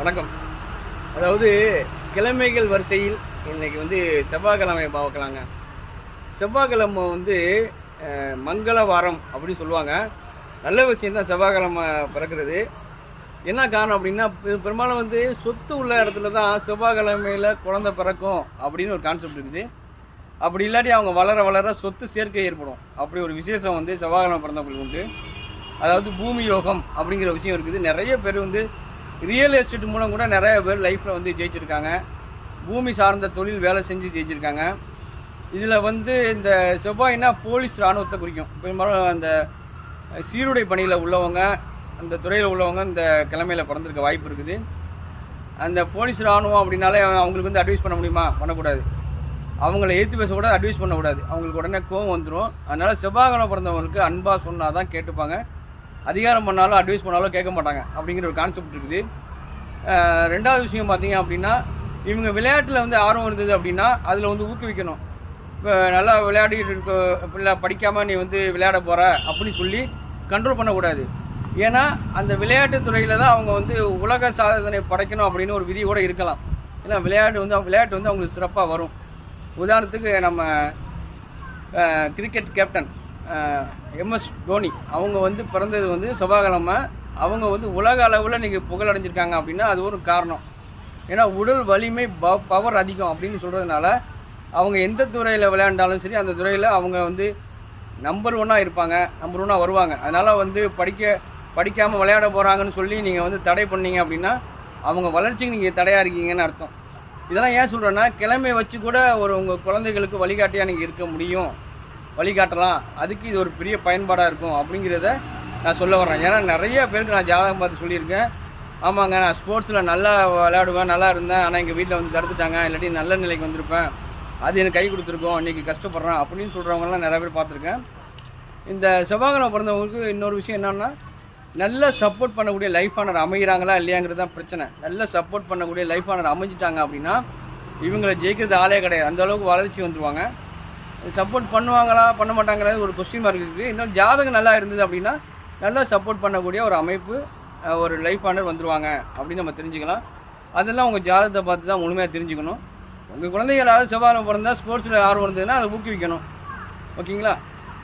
வணக்கம். அதாவது கிழமைகள் வரிசையில் இன்னைக்கு வந்து செவ்வாய்க்கிழமையை பார்க்கலாங்க. செவ்வாய்க்கிழமை வந்து மங்கள வாரம் அப்படின்னு சொல்லுவாங்க. நல்ல விஷயம் தான் செவ்வாய்க்கிழமை பிறக்கிறது. என்ன காரணம் அப்படின்னா பெரும்பாலும் வந்து சொத்து உள்ள இடத்துல தான் செவ்வாய்க்கிழமையில் குழந்தை பிறக்கும் அப்படின்னு ஒரு கான்செப்ட் இருக்குது. அப்படி இல்லாட்டி அவங்க வளர வளர சொத்து சேர்க்கை ஏற்படும். அப்படி ஒரு விசேஷம் வந்து செவ்வாய்க்கிழமை பிறந்தவங்களுக்கு உண்டு. அதாவது பூமி யோகம் அப்படிங்கிற விஷயம் இருக்குது. நிறைய பேர் வந்து ரியல் எஸ்டேட் மூலம் கூட நிறைய பேர் லைஃப்பில் வந்து ஜெயிச்சிருக்காங்க. பூமி சார்ந்த தொழில் வேலை செஞ்சு ஜெயிச்சிருக்காங்க. இதில் வந்து இந்த செவ்வாய்னா போலீஸ் இராணுவத்தை குறிக்கும். பெரும்பாலும் அந்த சீருடை பணியில் உள்ளவங்க அந்த துறையில் உள்ளவங்க இந்த கிழமையில் பிறந்திருக்க வாய்ப்பு இருக்குது. அந்த போலீஸ் இராணுவம் அப்படின்னாலே அவங்களுக்கு வந்து அட்வைஸ் பண்ண முடியுமா? பண்ணக்கூடாது. அவங்கள ஏற்று பேசக்கூடாது அட்வைஸ் பண்ணக்கூடாது. அவங்களுக்கு உடனே கோவம் வந்துடும் அதனால் செவ்வாய்க்கிழமை பிறந்தவங்களுக்கு அன்பாக சொன்னால் தான் கேட்டுப்பாங்க. அதிகாரம் பண்ணாலும் அட்வைஸ் பண்ணாலும் கேட்க மாட்டாங்க. அப்படிங்கிற ஒரு கான்செப்ட் இருக்குது. ரெண்டாவது விஷயம் பார்த்தீங்க அப்படின்னா இவங்க விளையாட்டில் வந்து ஆர்வம் இருந்தது அப்படின்னா அதில் வந்து ஊக்குவிக்கணும். இப்போ நல்லா விளையாடிட்டு இருக்க இல்லை படிக்காமல் நீ வந்து விளையாட போகிற அப்படின்னு சொல்லி கண்ட்ரோல் பண்ணக்கூடாது. ஏன்னா அந்த விளையாட்டு துறையில் தான் அவங்க வந்து உலக சாதனை படைக்கணும் அப்படின்னு ஒரு விதி கூட இருக்கலாம். ஏன்னா விளையாட்டு வந்து விளையாட்டு வந்து அவங்களுக்கு சிறப்பாக வரும். உதாரணத்துக்கு நம்ம கிரிக்கெட் கேப்டன் எம்எஸ் தோனி. அவங்க வந்து பிறந்தது வந்து செவ்வாய்க்கிழமை. அவங்க வந்து உலக அளவில் நீங்கள் புகழடைஞ்சிருக்காங்க அப்படின்னா அது ஒரு காரணம். ஏன்னா உடல் வலிமை ப பவர் அதிகம் அப்படின்னு சொல்கிறதுனால அவங்க எந்த துறையில் விளையாண்டாலும் சரி அந்த துறையில் அவங்க வந்து நம்பர் ஒன்னாக இருப்பாங்க நம்பர் ஒன்னாக வருவாங்க. அதனால் வந்து படிக்க படிக்காமல் விளையாட போகிறாங்கன்னு சொல்லி நீங்கள் வந்து தடை பண்ணீங்க அப்படின்னா அவங்க வளர்ச்சிக்கு நீங்கள் தடையாக இருக்கீங்கன்னு அர்த்தம். இதெல்லாம் ஏன் சொல்கிறேன்னா கிழமை வச்சு கூட ஒரு உங்கள் குழந்தைகளுக்கு வழிகாட்டியாக நீங்கள் இருக்க முடியும். வழிகாட்டலாம். அதுக்கு இது ஒரு பெரிய பயன்பாடாக இருக்கும் அப்படிங்கிறத நான் சொல்ல வரேன் ஏன்னா நிறைய பேருக்கு நான் ஜாதகம் பார்த்து சொல்லியிருக்கேன். ஆமாங்க நான் ஸ்போர்ட்ஸில் நல்லா விளையாடுவேன் நல்லா இருந்தேன். ஆனால் எங்கள் வீட்டில் வந்து தடுத்துட்டாங்க. இல்லாட்டி நல்ல நிலைக்கு வந்திருப்பேன். அது எனக்கு கை கொடுத்துருக்கோம். இன்றைக்கி கஷ்டப்படுறேன் அப்படின்னு சொல்கிறவங்கலாம் நிறைய பேர் பார்த்துருக்கேன். இந்த செவ்வாய்க்கிழமை பிறந்தவங்களுக்கு இன்னொரு விஷயம் என்னென்னா நல்ல சப்போர்ட் பண்ணக்கூடிய லைஃப் ஆனர் அமைகிறாங்களா இல்லையாங்கிறது தான் பிரச்சனை. நல்ல சப்போர்ட் பண்ணக்கூடிய லைஃப் ஆனர் அமைஞ்சிட்டாங்க அப்படின்னா இவங்களை ஜெயிக்கிறது ஆளே கிடையாது. அந்த அளவுக்கு வளர்ச்சி வந்துடுவாங்க சப்போர்ட் பண்ணுவாங்களா பண்ண மாட்டாங்கிறது ஒரு கொஸ்டின் மார்க் இருக்குது இன்னும் ஜாதகம் நல்லா இருந்தது அப்படின்னா நல்லா சப்போர்ட் பண்ணக்கூடிய ஒரு அமைப்பு ஒரு லைஃப் ஆனர் வந்துருவாங்க அப்படின்னு நம்ம தெரிஞ்சுக்கலாம். அதெல்லாம் உங்கள் ஜாதகத்தை பார்த்து தான் முழுமையாக தெரிஞ்சுக்கணும். உங்கள் குழந்தைங்க யாராவது செவ்வாய் பிறந்தால் ஸ்போர்ட்ஸில் ஆர்வம் இருந்ததுன்னா அதை ஊக்குவிக்கணும். ஓகேங்களா?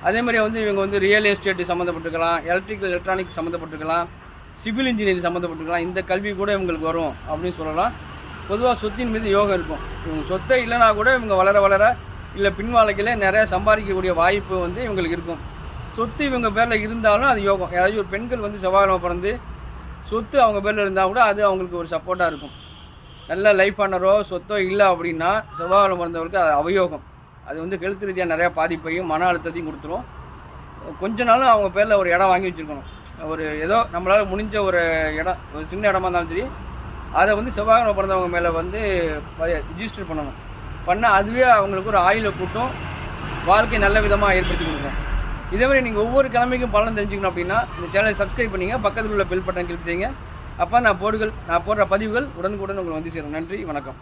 அதே மாதிரி வந்து இவங்க வந்து ரியல் எஸ்டேட் சம்மந்தப்பட்டிருக்கலாம் எலக்ட்ரிக்கல் எலக்ட்ரானிக் சம்மந்தப்பட்டிருக்கலாம் சிவில் இன்ஜினியரிங் சம்மந்தப்பட்டிருக்கலாம் இந்த கல்வி கூட இவங்களுக்கு வரும் அப்படின்னு சொல்லலாம். பொதுவாக சொத்தின் மீது யோகம் இருக்கும். இவங்க சொத்தை இல்லைனா கூட இவங்க வளர வளர இல்லை பின் வாழ்க்கையில் நிறையா சம்பாதிக்கக்கூடிய வாய்ப்பு வந்து இவங்களுக்கு இருக்கும். சொத்து இவங்க பேரில் இருந்தாலும் அது யோகம். ஏதாவது ஒரு பெண்கள் வந்து செவ்வாய்க்கிழமை பிறந்து சொத்து அவங்க பேரில் இருந்தால் கூட அது அவங்களுக்கு ஒரு சப்போர்ட்டாக இருக்கும். நல்ல லைஃப் பண்ணரோ சொத்தோ இல்லை அப்படின்னா செவ்வாய்க்கிழமை பிறந்தவர்களுக்கு அது அவயோகம். அது வந்து ஹெல்த் ரீதியாக நிறையா பாதிப்பையும் மன அழுத்தத்தையும் கொடுத்துரும். கொஞ்ச நாளும் அவங்க பேரில் ஒரு இடம் வாங்கி வச்சுருக்கணும். ஒரு ஏதோ நம்மளால் முடிஞ்ச ஒரு இடம் ஒரு சின்ன இடமா இருந்தாலும் சரி அதை வந்து செவ்வாய்க்கிழமை பிறந்தவங்க மேலே வந்து ரிஜிஸ்டர் பண்ணணும். பண்ணால் அதுவே அவங்களுக்கு ஒரு ஆயில கூட்டம் வாழ்க்கை நல்ல விதமாக ஏற்படுத்தி கொடுக்கும். இதே மாதிரி நீங்கள் ஒவ்வொரு கிழமைக்கும் பலன் தெரிஞ்சுக்கணும் அப்படின்னா இந்த சேனலை சப்ஸ்கிரைப் பண்ணிங்க பக்கத்தில் உள்ள பெல் பட்டன் கிளிக் செய்யுங்க. அப்போ நான் போடுகள் நான் போடுற பதிவுகள் உடனுக்குடன் உங்களுக்கு வந்து சேரும். நன்றி வணக்கம்.